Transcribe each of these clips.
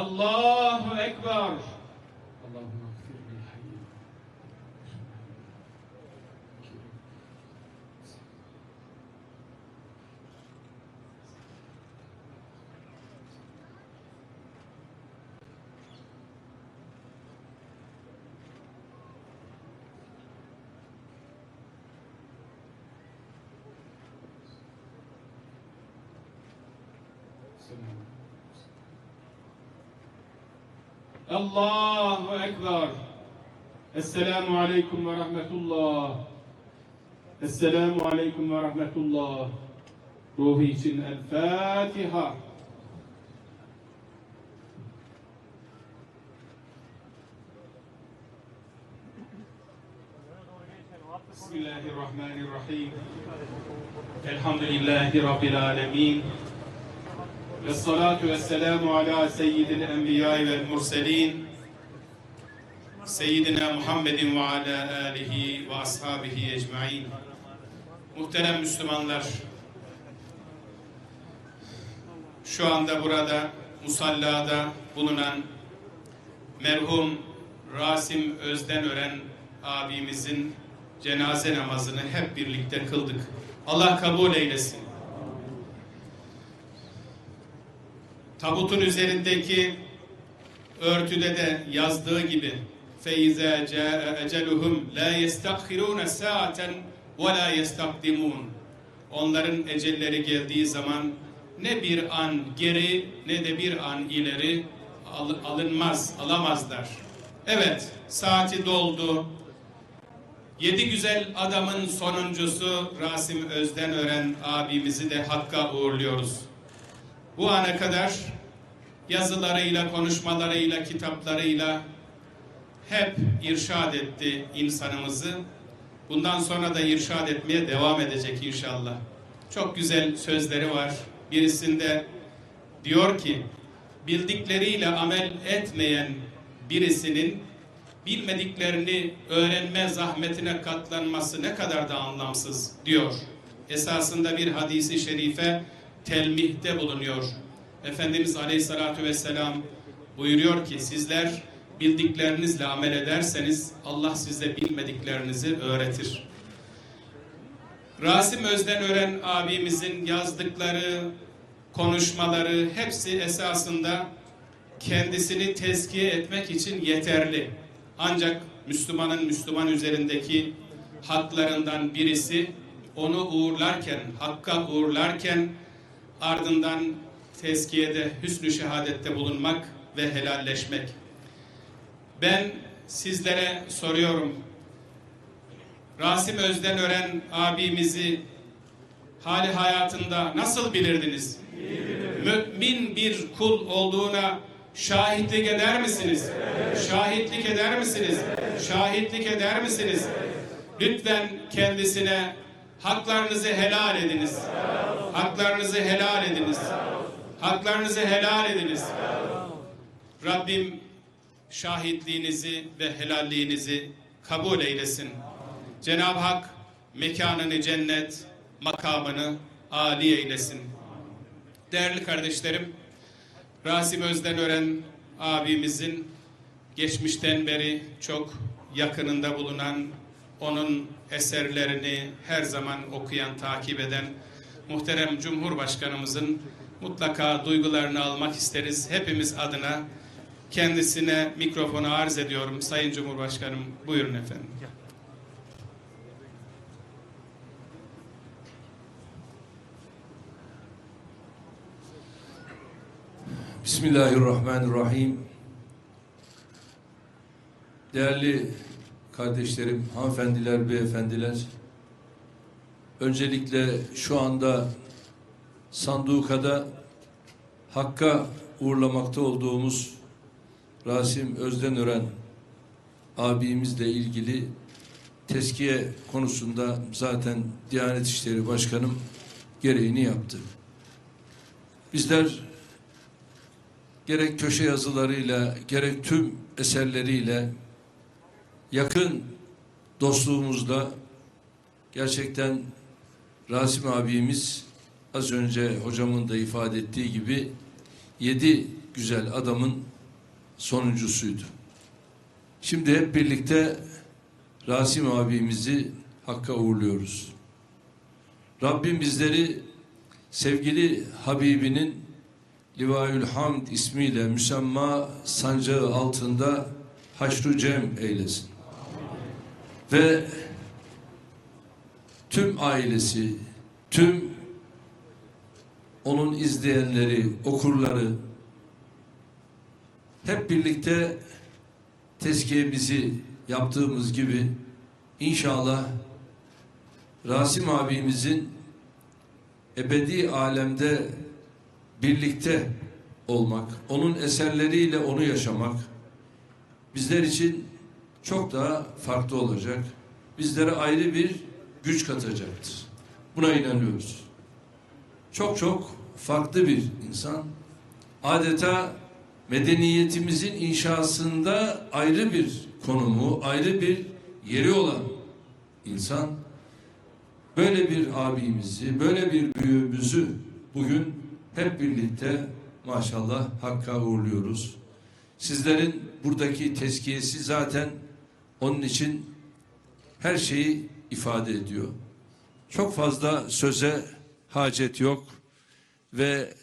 الله أكبر اللهم اغفر لي حي السلام عليكم الله أكبر. السلام عليكم ورحمة الله. السلام عليكم ورحمة الله. روحي شن الفاتحة. بسم الله الرحمن الرحيم. الحمد لله رب العالمين. Ve salatu ve selamu ala seyyidil enbiya ve murselin. Seyyidina Muhammedin ve ala alihi ve ashabihi ecmain. Muhterem Müslümanlar, şu anda burada musallada bulunan merhum Rasim Özdenören abimizin cenaze namazını hep birlikte kıldık. Allah kabul eylesin. Tabutun üzerindeki örtüde de yazdığı gibi فَاِذَا جَاءَ اَجَلُهُمْ لَا يَسْتَخِرُونَ سَاعَةً وَلَا يَسْتَقْدِمُونَ Onların ecelleri geldiği zaman ne bir an geri ne de bir an ileri al- alınmaz, alamazlar. Evet, saati doldu. Yedi güzel adamın sonuncusu Rasim Özdenören abimizi de Hakk'a uğurluyoruz. Bu ana kadar yazılarıyla, konuşmalarıyla, kitaplarıyla hep irşad etti insanımızı. Bundan sonra da irşad etmeye devam edecek inşallah. Çok güzel sözleri var. Birisinde diyor ki, bildikleriyle amel etmeyen birisinin bilmediklerini öğrenme zahmetine katlanması ne kadar da anlamsız diyor. Esasında bir hadisi şerife telmihte bulunuyor. Efendimiz Aleyhisselatü Vesselam buyuruyor ki sizler bildiklerinizle amel ederseniz Allah size bilmediklerinizi öğretir. Rasim Özdenören abimizin yazdıkları, konuşmaları hepsi esasında kendisini tezkiye etmek için yeterli. Ancak Müslümanın Müslüman üzerindeki haklarından birisi onu uğurlarken, hakka uğurlarken ardından tezkiyede, hüsnü şehadette bulunmak ve helalleşmek. Ben sizlere soruyorum. Rasim Özdenören abimizi hali hayatında nasıl bilirdiniz? Mümin bir kul olduğuna şahitlik eder misiniz? Şahitlik eder misiniz? Şahitlik eder misiniz? Lütfen kendisine haklarınızı helal ediniz. Haklarınızı helal ediniz. Haklarınızı helal ediniz. Rabbim şahitliğinizi ve helalliğinizi kabul eylesin. Cenab-ı Hak mekanını cennet, makamını âli eylesin. Değerli kardeşlerim, Rasim Özdenören abimizin geçmişten beri çok yakınında bulunan, onun eserlerini her zaman okuyan, takip eden muhterem Cumhurbaşkanımızın mutlaka duygularını almak isteriz. Hepimiz adına kendisine mikrofonu arz ediyorum. Sayın Cumhurbaşkanım buyurun efendim. Bismillahirrahmanirrahim. Değerli kardeşlerim, hanımefendiler, beyefendiler. Öncelikle şu anda Sanduka'da Hakk'a uğurlamakta olduğumuz Rasim Özdenören abimizle ilgili teskiye konusunda zaten Diyanet İşleri Başkanım gereğini yaptı. Bizler gerek köşe yazılarıyla gerek tüm eserleriyle yakın dostluğumuzda gerçekten Rasim abimiz az önce hocamın da ifade ettiği gibi yedi güzel adamın sonuncusuydu. Şimdi hep birlikte Rasim abimizi Hakk'a uğurluyoruz. Rabbim bizleri sevgili Habibinin Livaül Hamd ismiyle müsemma sancağı altında haşru cem eylesin. Ve tüm ailesi, tüm onun izleyenleri, okurları hep birlikte tezkiyemizi yaptığımız gibi inşallah Rasim abimizin ebedi alemde birlikte olmak, onun eserleriyle onu yaşamak bizler için çok daha farklı olacak. Bizlere ayrı bir güç katacaktır. Buna inanıyoruz. Çok çok farklı bir insan. Adeta medeniyetimizin inşasında ayrı bir konumu, ayrı bir yeri olan insan. Böyle bir abimizi, böyle bir büyüğümüzü bugün hep birlikte maşallah Hakk'a uğurluyoruz. Sizlerin buradaki tezkiyesi zaten onun için her şeyi ifade ediyor. Çok fazla söze hacet yok ve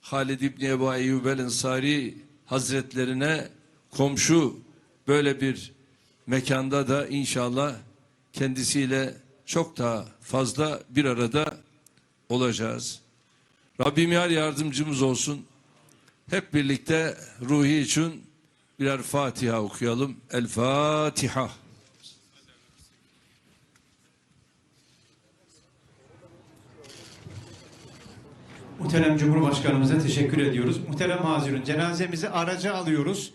Halid İbni Ebu Eyyub el Ensari Hazretlerine komşu böyle bir mekanda da inşallah kendisiyle çok daha fazla bir arada olacağız. Rabbim yar yardımcımız olsun. Hep birlikte ruhi için birer Fatiha okuyalım. El Fatiha. Muhterem Cumhurbaşkanımıza teşekkür ediyoruz. Muhterem Hazirun cenazemizi araca alıyoruz.